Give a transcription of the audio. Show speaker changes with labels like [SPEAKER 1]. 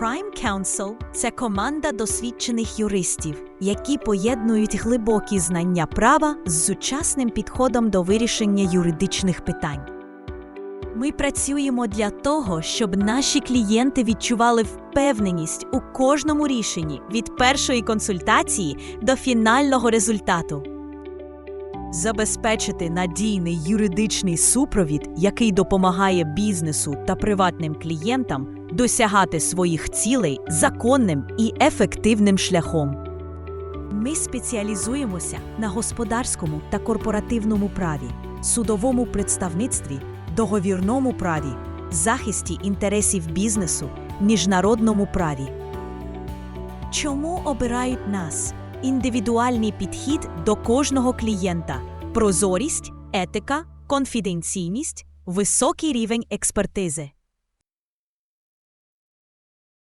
[SPEAKER 1] Prime Counsel – це команда досвідчених юристів, які поєднують глибокі знання права з сучасним підходом до вирішення юридичних питань. Ми працюємо для того, щоб наші клієнти відчували впевненість у кожному рішенні від першої консультації до фінального результату. Забезпечити надійний юридичний супровід, який допомагає бізнесу та приватним клієнтам досягати своїх цілей законним і ефективним шляхом. Ми спеціалізуємося на господарському та корпоративному праві, судовому представництві, договірному праві, захисті інтересів бізнесу, міжнародному праві. Чому обирають нас? Індивідуальний підхід до кожного клієнта, прозорість, етика, конфіденційність, високий рівень експертизи.